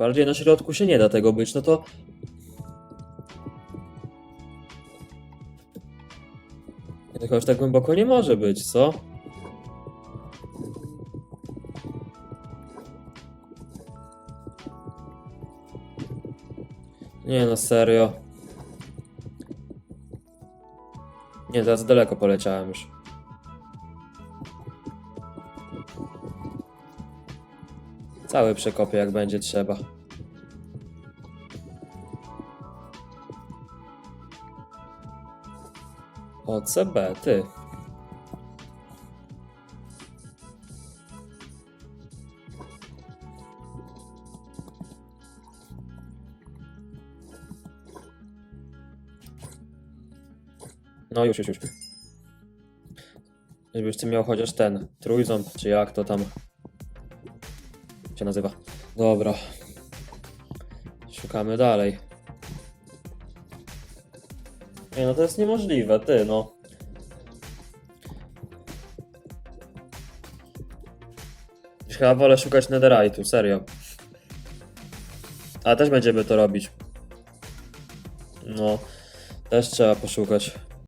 Bardziej na środku się nie da tego być, no to... Tylko już tak głęboko nie może być, co? Nie no, serio. Nie, za daleko poleciałem już. Cały przekopię jak będzie trzeba. OCB, ty. No już, już, już. Żebyś ty miał chociaż ten trójząb, czy jak to tam się nazywa. Dobra. Szukamy dalej. No to jest niemożliwe, ty no. Chyba wolę szukać netherite'u, serio. A też będziemy to robić. No, też trzeba poszukać.